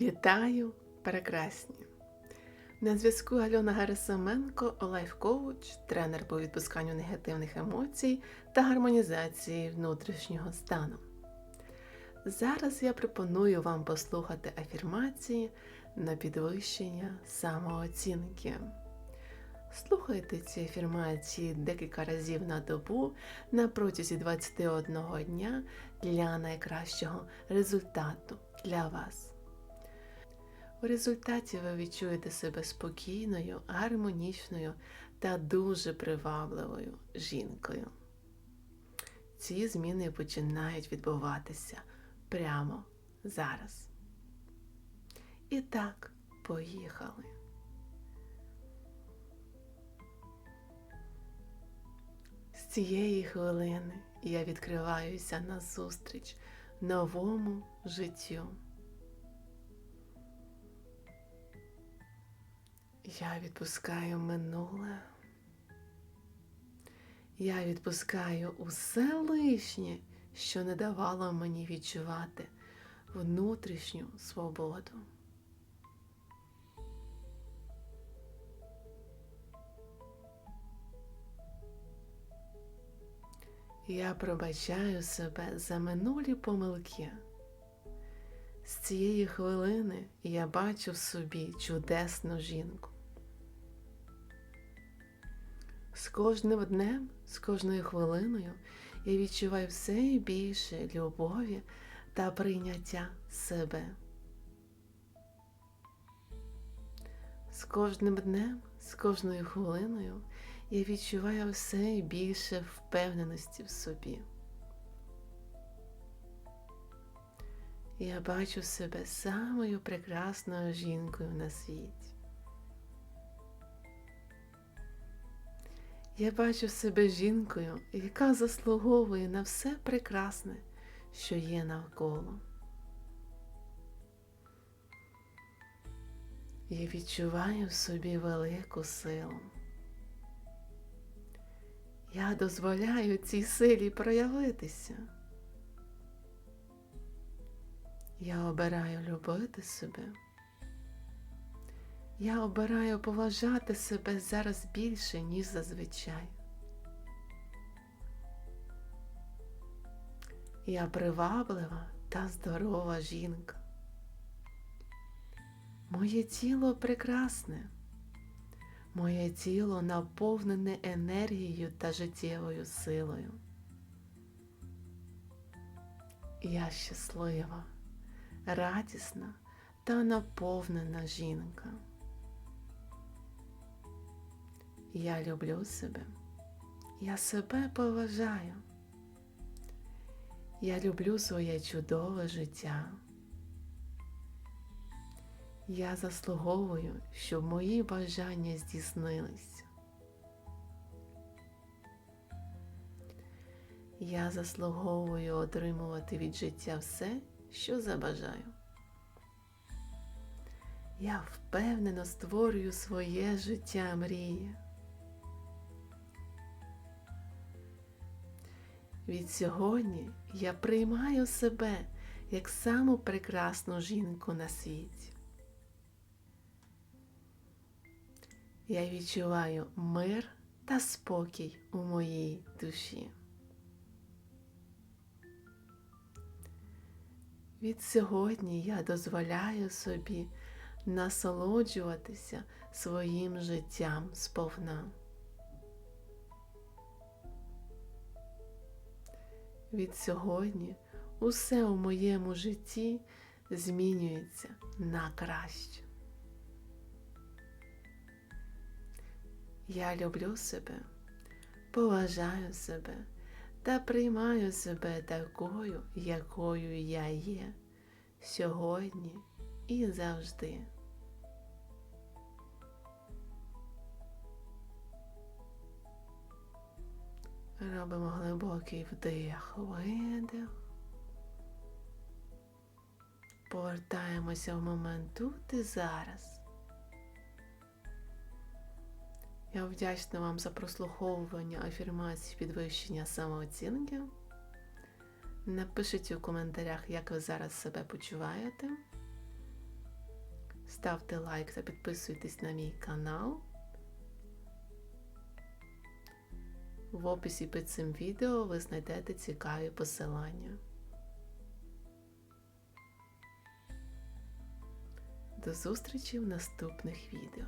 Вітаю, прекрасні! На зв'язку Альона Герасименко, лайф-коуч, тренер по відпусканню негативних емоцій та гармонізації внутрішнього стану. Зараз я пропоную вам послухати афірмації на підвищення самооцінки. Слухайте ці афірмації декілька разів на добу на протязі 21 дня для найкращого результату для вас. У результаті ви відчуєте себе спокійною, гармонічною та дуже привабливою жінкою. Ці зміни починають відбуватися прямо зараз. І так, поїхали. З цієї хвилини я відкриваюся назустріч новому життю. Я відпускаю минуле. Я відпускаю усе лишнє, що не давало мені відчувати внутрішню свободу. Я пробачаю себе за минулі помилки. З цієї хвилини я бачу в собі чудесну жінку. З кожним днем, з кожною хвилиною я відчуваю все більше любові та прийняття себе. З кожним днем, з кожною хвилиною я відчуваю все більше впевненості в собі. Я бачу себе самою прекрасною жінкою на світі. Я бачу себе жінкою, яка заслуговує на все прекрасне, що є навколо. Я відчуваю в собі велику силу. Я дозволяю цій силі проявитися. Я обираю любити себе. Я обираю поважати себе зараз більше, ніж зазвичай. Я приваблива та здорова жінка. Моє тіло прекрасне, моє тіло наповнене енергією та життєвою силою. Я щаслива, радісна та наповнена жінка. Я люблю себе. Я себе поважаю. Я люблю своє чудове життя. Я заслуговую, щоб мої бажання здійснилися. Я заслуговую отримувати від життя все, що забажаю. Я впевнено створюю своє життя мрії. Від сьогодні я приймаю себе як саму прекрасну жінку на світі. Я відчуваю мир та спокій у моїй душі. Від сьогодні я дозволяю собі насолоджуватися своїм життям сповна. Від сьогодні усе у моєму житті змінюється на краще. Я люблю себе, поважаю себе та приймаю себе такою, якою я є сьогодні і завжди. Робимо глибокий вдих, видих. Повертаємося в момент тут і зараз. Я вдячна вам за прослуховування афірмацій підвищення самооцінки. Напишіть у коментарях, як ви зараз себе почуваєте. ставте лайк та підписуйтесь на мій канал. В описі під цим відео ви знайдете цікаві посилання. До зустрічі в наступних відео.